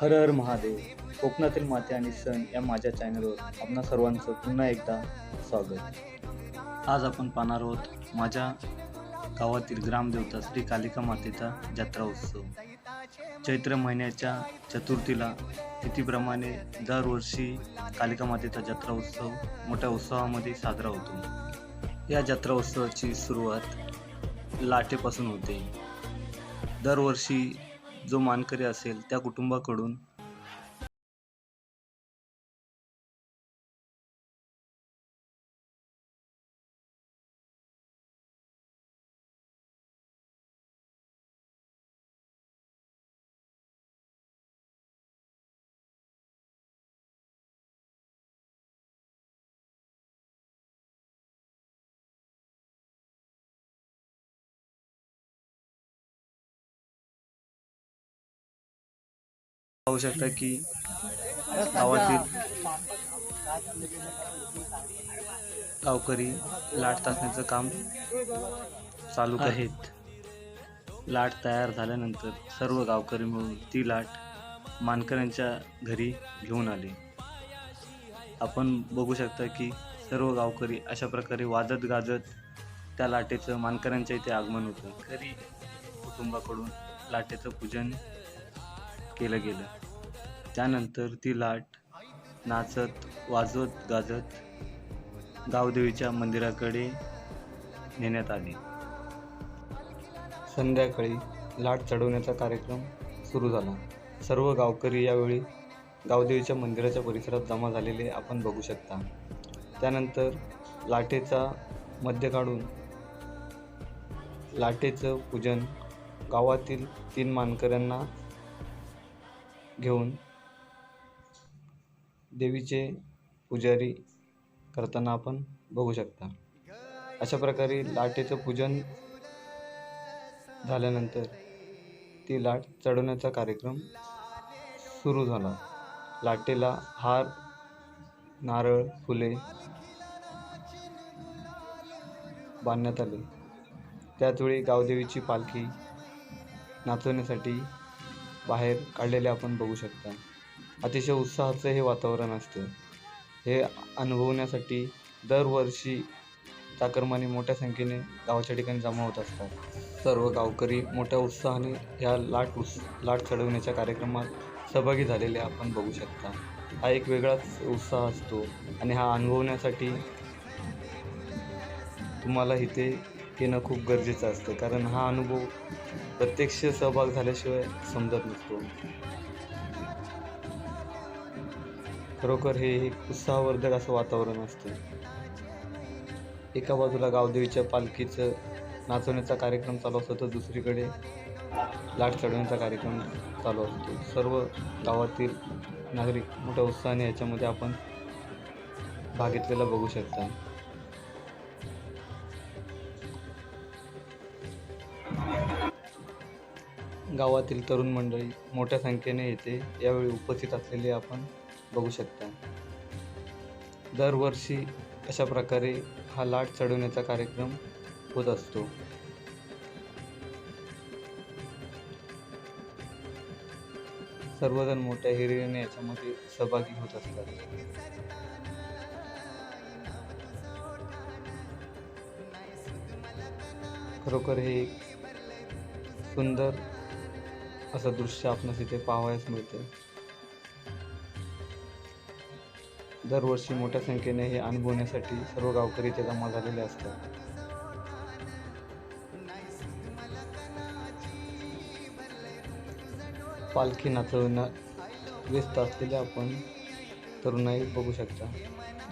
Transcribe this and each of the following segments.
हर हर महादेव कोकणातील माते आणि सण या माझ्या चॅनलवर आपणा सर्वांचं पुन्हा एकदा स्वागत. आज आपण पाहणार आहोत माझ्या गावातील ग्रामदेवता श्री कालिका मातेचा जत्रा उत्सव. चैत्र महिन्याच्या चतुर्थीला तिथीप्रमाणे दरवर्षी कालिका मातेचा जत्रा उत्सव मोठ्या उत्सवामध्ये साजरा होतो. या जत्रा उत्सवाची सुरुवात लाटेपासून होते. दरवर्षी जो मानकरी असेल त्या कुटुंबाकडून पाहू शकता की गावातील गावकरी लाट टाकण्याचं काम चालू आहेत. लाट तयार झाल्यानंतर सर्व गावकरी मिळून ती लाट मानकऱ्यांच्या घरी घेऊन आले. आपण बघू शकता की सर्व गावकरी अशा प्रकारे वाजत गाजत त्या लाटेचं मानकऱ्यांच्या इथे आगमन होतं. घरी कुटुंबाकडून लाटेचं पूजन केलं गेलं. त्यानंतर ती लाट नाचत वाजवत गाजत गावदेवीच्या मंदिराकडे नेण्यात आली. संध्याकाळी लाट चढवण्याचा कार्यक्रम सुरू झाला. सर्व गावकरी यावेळी गावदेवीच्या मंदिराच्या परिसरात जमा झालेले आपण बघू शकता. त्यानंतर लाटेचा मध्य काढून लाटेचं पूजन गावातील तीन मानकऱ्यांना घेऊन देवीचे पुजारी करताना आपण बघू शकता. अशा प्रकारे लाटेचं पूजन झाल्यानंतर ती लाट चढवण्याचा कार्यक्रम सुरू झाला. लाटेला हार नारळ फुले बांधण्यात आले. त्याचवेळी गावदेवीची पालखी नाचवण्यासाठी बाहेर काढलेले आपण बघू शकता. अतिशय उत्साहाचं हे वातावरण असतं. हे अनुभवण्यासाठी दरवर्षी चाकरमानी मोठ्या संख्येने गावाच्या ठिकाणी जमा होत असतात. सर्व गावकरी मोठ्या उत्साहाने ह्या लाट उस लाट चढवण्याच्या कार्यक्रमात सहभागी झालेले आपण बघू शकता. हा एक वेगळाच उत्साह असतो आणि हा अनुभवण्यासाठी तुम्हाला इथे येणं खूप गरजेचं असतं. कारण हा अनुभव प्रत्यक्ष सहभाग झाल्याशिवाय समजत नसतो. खरोखर हे एक उत्साहवर्धक असं वातावरण असतं. एका बाजूला गावदेवीच्या पालखीचं नाचवण्याचा कार्यक्रम चालू असतो तर दुसरीकडे लाट चढवण्याचा कार्यक्रम चालू असतो. सर्व गावातील नागरिक मोठ्या उत्साहाने याच्यामध्ये आपण भाग घेतलेला बघू शकता. गावातील तरुण मंडळी मोठ्या संख्येने येथे यावेळी उपस्थित असलेले आपण बघू शकता. दरवर्षी अशा प्रकारे हा लाट चढवण्याचा कार्यक्रम होत असतो. सर्वजण मोठ्या हिरिरीने याच्यामध्ये सहभागी होत असतात. खरोखर हे एक सुंदर असं दृश्य आपणास इथे पाहावयास मिळते दरवर्षी मोठ्या संख्येने हे अनुभवण्यासाठी सर्व गावकरी इथे जमा झालेले असतात. पालखी नाचवण्यात व्यस्त असलेले आपण तरुणाई बघू शकता.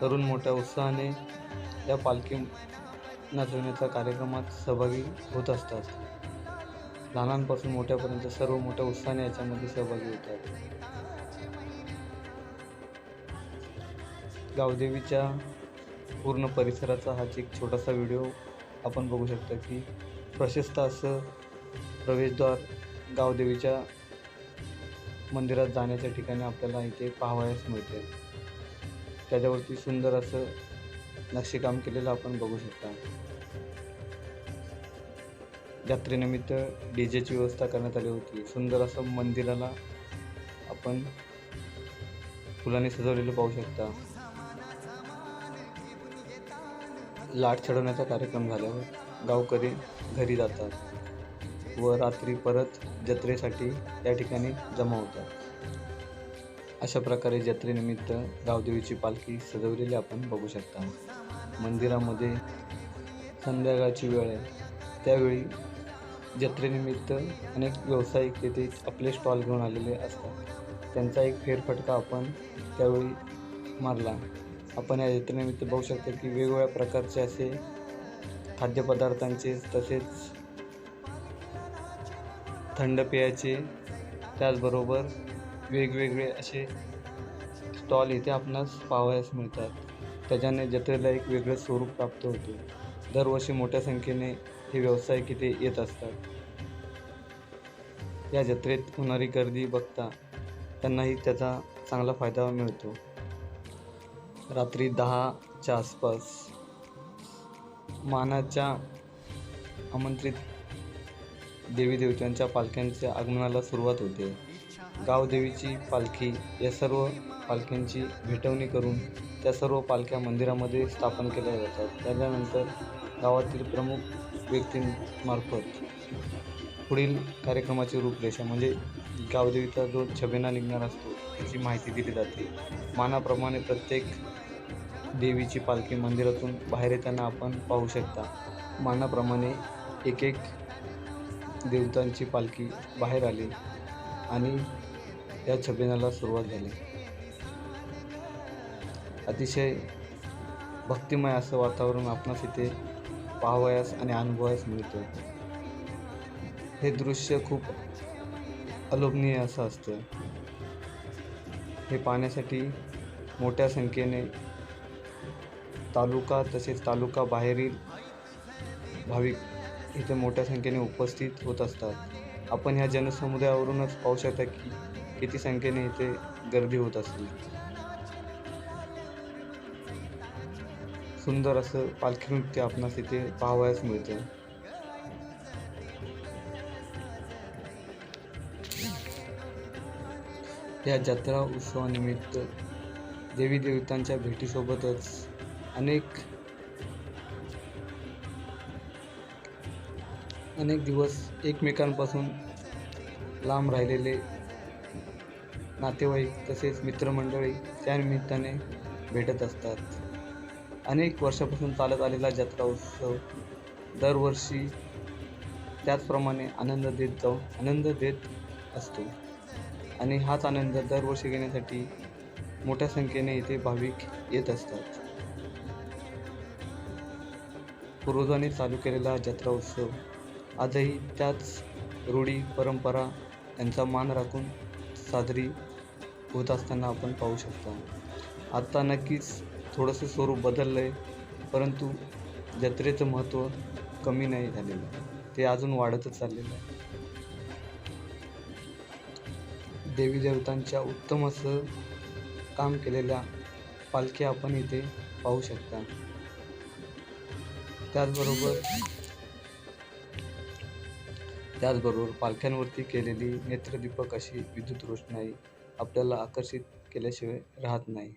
तरुण मोठ्या उत्साहाने या पालखी नाचवण्याच्या कार्यक्रमात सहभागी होत असतात. लहानांपासून मोठ्यापर्यंत सर्व मोठ्या उत्साहाने याच्यामध्ये सहभागी होतात गावदेवीच्या पूर्ण परिसराचा हाच एक छोटासा व्हिडिओ आपण बघू शकता की प्रशस्त असं प्रवेशद्वार गावदेवीच्या मंदिरात जाण्याच्या ठिकाणी आपल्याला इथे पाहावयास मिळते त्याच्यावरती सुंदर असं नक्षीकाम केलेलं आपण बघू शकता. जत्रेनिमित्त डी जेची व्यवस्था करण्यात आली होती. सुंदर असं मंदिराला आपण फुलांनी सजवलेलं पाहू शकता. लाट चढवण्याचा कार्यक्रम झाल्यावर गावकरी घरी जातात व रात्री परत जत्रेसाठी त्या ठिकाणी जमा होतात. अशा प्रकारे जत्रेनिमित्त गावदेवीची पालखी सजवलेली आपण बघू शकता. मंदिरामध्ये संध्याकाळची वेळ आहे. त्यावेळी जत्रेनिमित्त अनेक व्यावसायिक येथे आपले स्टॉल घेऊन आलेले असतात. त्यांचा एक फेरफटका आपण त्यावेळी मारला. आपण या जत्रेनिमित्त बघू शकतो की वेगवेगळ्या प्रकारचे असे खाद्यपदार्थांचे तसेच थंड पेयाचे त्याचबरोबर वेगवेगळे असे स्टॉल इथे आपणास पाहावयास मिळतात. त्याच्याने जत्रेला एक वेगळं स्वरूप प्राप्त होते. दरवर्षी मोठ्या संख्येने हे व्यावसायिक इथे येत असतात. या जत्रेत होणारी गर्दी बघता त्यांनाही त्याचा चांगला फायदा मिळतो. रात्री दहाच्या आसपास मानाच्या आमंत्रित देवी देवतांच्या पालख्यांच्या आगमनाला सुरुवात होते. गावदेवीची पालखी या सर्व पालख्यांची भेटवणी करून त्या सर्व पालख्या मंदिरामध्ये स्थापन केल्या जातात. त्याच्यानंतर गावातील प्रमुख व्यक्तींमार्फत पुढील कार्यक्रमाची रूपरेषा म्हणजे गावदेवीचा जो छबिना निघणार असतो त्याची माहिती दिली जाते. मानाप्रमाणे प्रत्येक देवीची पालखी मंदिरातून बाहेर येताना आपण पाहू शकता. मानाप्रमाणे एक एक देवतांची पालखी बाहेर आली आणि या छबिनाला सुरुवात झाली. अतिशय भक्तिमय असं वातावरण आपणास इथे पाहावयास आणि अनुभवायस मिळतं हे दृश्य खूप अलोभनीय असं असतं हे पाहण्यासाठी मोठ्या संख्येने तालुका तसेच तालुका बाहेरील भाविक इथे मोठ्या संख्येने उपस्थित होत असतात. आपण ह्या जनसमुदायावरूनच पाहू शकता की किती संख्येने इथे गर्दी होत असते. सुंदर असं पालखी नृत्य आपणास इथे पाहावयास मिळतं. या जत्रा उत्सवानिमित्त देवी देवतांच्या भेटीसोबतच अनेक अनेक दिवस एकमेकांपासून लांब राहिलेले नातेवाईक तसेच मित्रमंडळी त्यानिमित्ताने भेटत असतात. अनेक वर्षापासून चालत आलेला जत्रा उत्सव दरवर्षी त्याचप्रमाणे आनंद देत जाऊन आनंद देत असतो. आणि हाच आनंद दरवर्षी घेण्यासाठी मोठ्या संख्येने इथे भाविक येत असतात. पूर्वजांनी चालू केलेला जत्रा उत्सव आजही त्याच रूढी परंपरा यांचा मान राखून साजरी होत असताना आपण पाहू शकतो. आत्ता नक्कीच थोडंसं स्वरूप बदललं आहे परंतु जत्रेचं महत्त्व कमी नाही झालेलं. ते अजून वाढतच चाललेलं आहे. देवी देवतांच्या उत्तम असं काम केलेल्या पालखी आपण इथे पाहू शकता. त्याचबरोबर त्याचबरोबर पालख्यांवरती केलेली नेत्रदीपक अशी विद्युत रोषणाई आपल्याला आकर्षित केल्याशिवाय राहत नाही.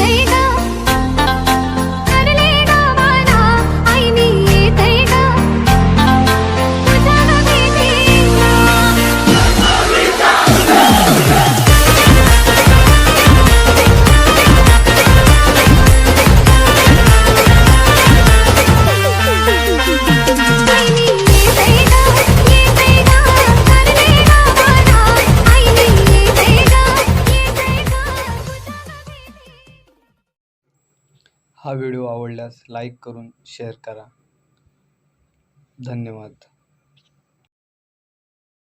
say हा व्हिडिओ आवडल्यास लाईक करून शेअर करा. धन्यवाद.